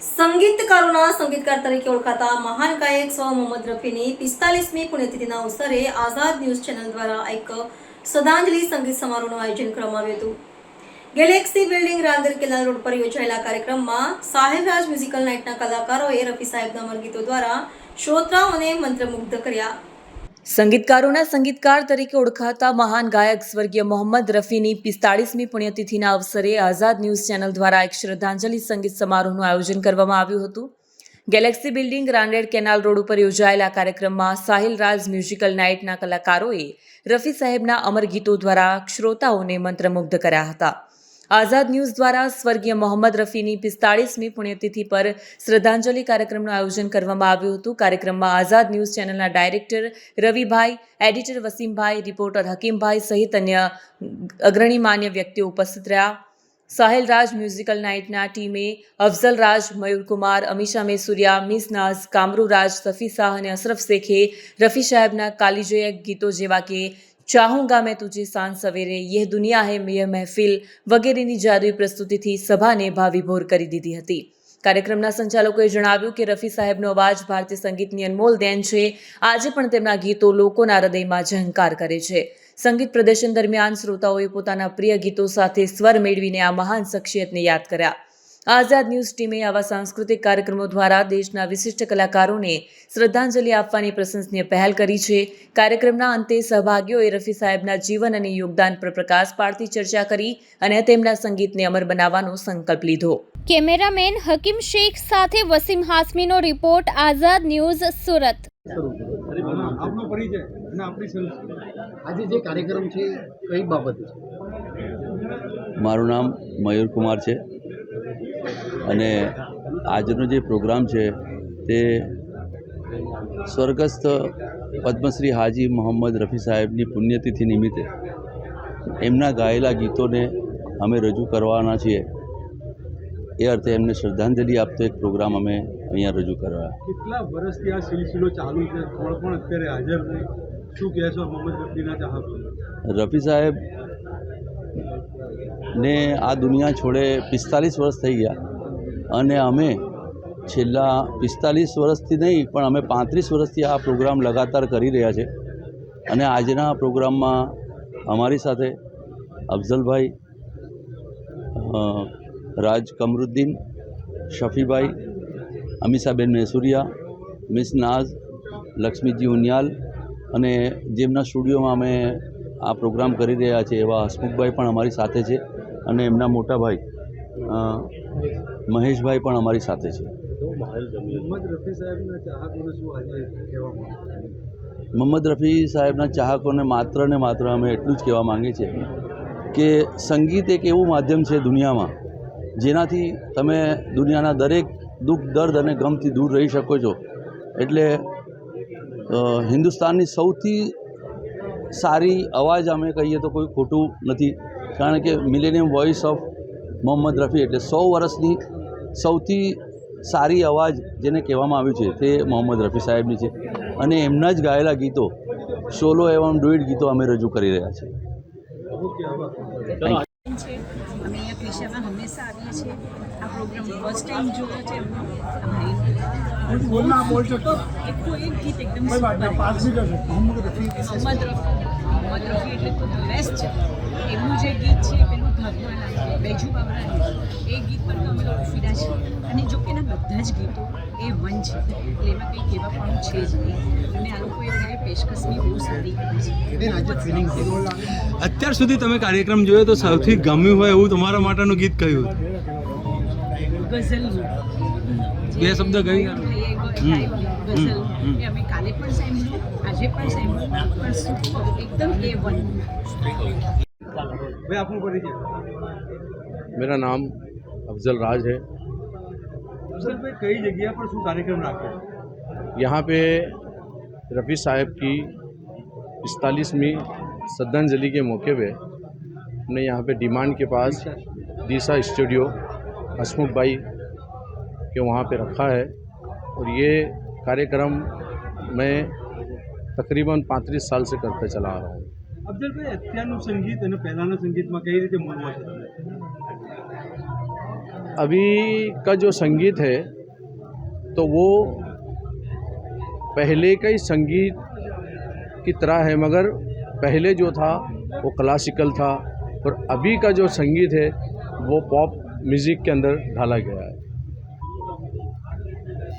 સંગીતકારોના સંગીતકાર તરીકે ઓળખાતા મહાન ગાયક સ્વ મોહમ્મદ રફીની પિસ્તાલીસમી પુણ્યતિથિના અવસરે આઝાદ ન્યૂઝ ચેનલ દ્વારા એક શ્રદ્ધાંજલિ સંગીત સમારોહનું આયોજન કરવામાં આવ્યું હતું. ગેલેક્સી બિલ્ડિંગ રાંદર કિલ્લા રોડ પર યોજાયેલા કાર્યક્રમમાં સાહેબરાજ મ્યુઝિકલ નાઇટના કલાકારોએ રફી સાહેબના અમર દ્વારા શ્રોતાઓને મંત્રમુગ્ધ કર્યા. સંગીતકારોના સંગીતકાર તરીકે ઓળખાતા મહાન ગાયક સ્વર્ગીય મોહમ્મદ રફીની પિસ્તાળીસમી પુણ્યતિથિના અવસરે આઝાદ ન્યૂઝ ચેનલ દ્વારા એક શ્રદ્ધાંજલિ સંગીત સમારોહનું આયોજન કરવામાં આવ્યું હતું. Galaxy building Rander canal road ઉપર યોજાયેલા કાર્યક્રમમાં સાહિલ રાજ મ્યુઝિકલ નાઇટના કલાકારોએ રફી સાહેબના અમર ગીતો દ્વારા શ્રોતાઓને મંત્રમુગ્ધ કર્યા હતા. આઝાદ ન્યૂઝ દ્વારા સ્વર્ગીય મોહમ્મદ રફીની પિસ્તાળીસમી પુણ્યતિથિ પર શ્રદ્ધાંજલિ કાર્યક્રમનું આયોજન કરવામાં આવ્યું હતું. કાર્યક્રમમાં આઝાદ ન્યૂઝ ચેનલના director Ravibhai, editor Wasimbhai, reporter Hakimbhai સહિત અન્ય અગ્રણી માન્ય વ્યક્તિઓ ઉપસ્થિત રહ્યા. સાહેલ રાજ મ્યુઝિકલ નાઇટના ટીમે અફઝલ રાજ મયુરકુમાર અમીશા મેસુરિયા, મિસ નાઝ, કામરુ રાજ, સફી શાહ અને અશરફ શેખે રફી સાહેબના કાલીજોયક ગીતો જેવા કે ચાહુંગા મેં તુજે સાંજ સવેરે યહ દુનિયા હે યહ મહેફિલ વગેરેની જાદુઈ પ્રસ્તુતિથી સભાને ભાવિભોર કરી દીધી હતી કાર્યક્રમના સંચાલકોએ જણાવ્યું કે રફી સાહેબનો અવાજ ભારતીય સંગીતની અનમોલ દેન છે, આજે પણ તેમના ગીતો લોકોના હૃદયમાં ઝંકાર કરે છે. સંગીત પ્રદર્શન દરમિયાન શ્રોતાઓએ પોતાના પ્રિય ગીતો સાથે સ્વર મેળવીને આ મહાન શખ્સિયતને યાદ કર્યા. આઝાદ ન્યૂઝ ટીમે આવા સાંસ્કૃતિક કાર્યક્રમો દ્વારા દેશના વિશિષ્ટ કલાકારોને શ્રદ્ધાંજલિ આપવાની પ્રશંસનીય પહેલ કરી છે. કાર્યક્રમના અંતે સહભાગીઓએ રફી સાહેબના જીવન અને યોગદાન પર પ્રકાશ પાડતી ચર્ચા કરી અને તેમના સંગીતને અમર બનાવવાનો સંકલ્પ લીધો. કેમેરામેન હકીમ શેખ સાથે વસીમ હાસમીનો રિપોર્ટ આઝાદ ન્યૂઝ સુરત. આપનો પરિચય અને આપણી સંસ્કૃતિ. આજે જે કાર્યક્રમ છે કઈ બાબત છે? મારું નામ મયુર કુમાર છે. અને આજનો જે પ્રોગ્રામ છે તે સ્વર્ગસ્થ પદ્મશ્રી હાજી મોહમ્મદ રફી સાહેબની પુણ્યતિથિ નિમિત્તે એમના ગાયેલા ગીતોને અમે રજૂ કરવાના છીએ. એ અર્થે એમને શ્રદ્ધાંજલિ આપતો એક પ્રોગ્રામ અમે અહીંયા રજૂ કરવા. કેટલા વર્ષથી આ સિલસિલો ચાલુ છે? પણ અત્યારે હાજર નહીં શું કહેશો મોહમ્મદ રફીના રફી સાહેબ ને આ દુનિયા છોડે પિસ્તાલીસ વર્ષ થઈ ગયા. અને અમે છેલ્લા પિસ્તાલીસ વર્ષથી નહીં, પણ અમે પાંત્રીસ વર્ષથી આ પ્રોગ્રામ લગાતાર કરી રહ્યા છે. અને આજના પ્રોગ્રામમાં અમારી સાથે અફઝલભાઈ રાજ કમરુદ્દીન, શફીભાઈ, અમીષાબેન મેસુરિયા, મિસ નાઝ, લક્ષ્મીજી ઉનિયાલ અને જેમના સ્ટુડિયોમાં અમે આ પ્રોગ્રામ કરી રહ્યા છે એવા હસમુખભાઈ પણ અમારી સાથે છે અને એમના મોટા ભાઈ મહેશભાઈ પણ અમારી સાથે છે. મોહમ્મદ રફી સાહેબના ચાહકોને માત્ર ને માત્ર અમે એટલું જ કહેવા માંગીએ છીએ કે સંગીત એક એવું માધ્યમ છે દુનિયામાં જેનાથી તમે દુનિયાના દરેક દુઃખ દર્દ અને ગમથી દૂર રહી શકો છો. એટલે હિન્દુસ્તાનની સૌથી સારી અવાજ અમે કહીએ તો કોઈ ખોટું નથી. કારણ કે millennium voice of Mohammed Rafi એટલે સો વર્ષની સૌથી સારી અવાજ જેને કહેવામાં આવ્યું છે તે મોહમ્મદ રફી સાહેબની છે. અને એમના જ ગાયેલા ગીતો સોલો એવમ ડુઇટ ગીતો અમે રજૂ કરી રહ્યા છીએ. અમે હંમેશા આવીએ છીએ. આ પ્રોગ્રામ ફર્સ્ટ ટાઈમ જોયો છે એમનો. એટલું એક ગીત એકદમ મોહમ્મદ રફી મોહમ્મદ રફી એટલે તો બેસ્ટ છે. એમનું જે ગીત છે પેલું ભગવાન બેજુ બાબરાની એ ગીત પર તો અમે લોકો ફીડા છીએ અને જો કે એના બધા જ ગીતો એ વન છે એટલે એમાં કંઈ કહેવા પણ છે જ નહીં અને આ લોકોએ મને પેશકશ બી બહુ સારી કરી છે બેન આજે ફિલિંગ છે અત્યાર સુધી તમે કાર્યક્રમ જોયો તો સૌથી ગમ્યું હોય એવું તમારા માટેનું ગીત કયું ગઝલનું બે શબ્દ ગઈ ગઝલ એ અમે કાલે પણ સાંભળ્યું આજે પણ સાંભળ્યું પણ સુપર એકદમ એ વન ભાઈ આપનો પરિચય मेरा नाम अफजल राज है ભાઈ કઈ જગ્યા પર શું કાર્યક્રમ રાખ્યો यहाँ पे रफ़ी साहब की पिस्तालीसवीं श्रद्धांजलि के मौके पे हमने यहाँ पे डिमांड के पास दीसा स्टूडियो हसमुख भाई के वहाँ पे रखा है और ये कार्यक्रम मैं तकरीबन पैंतीस साल से करते चला आ रहा हूँ અબ્દુલભાઈ અત્યારનું સંગીત અને પહેલાંના સંગીતમાં કઈ રીતે મૂળમાં છે अभी का जो संगीत है तो वो पहले का ही संगीत की तरह है, मगर पहले जो था, वो क्लासिकल था, और अभी का जो संगीत है, वो पॉप म्यूज़िक के अंदर ढाला गया है।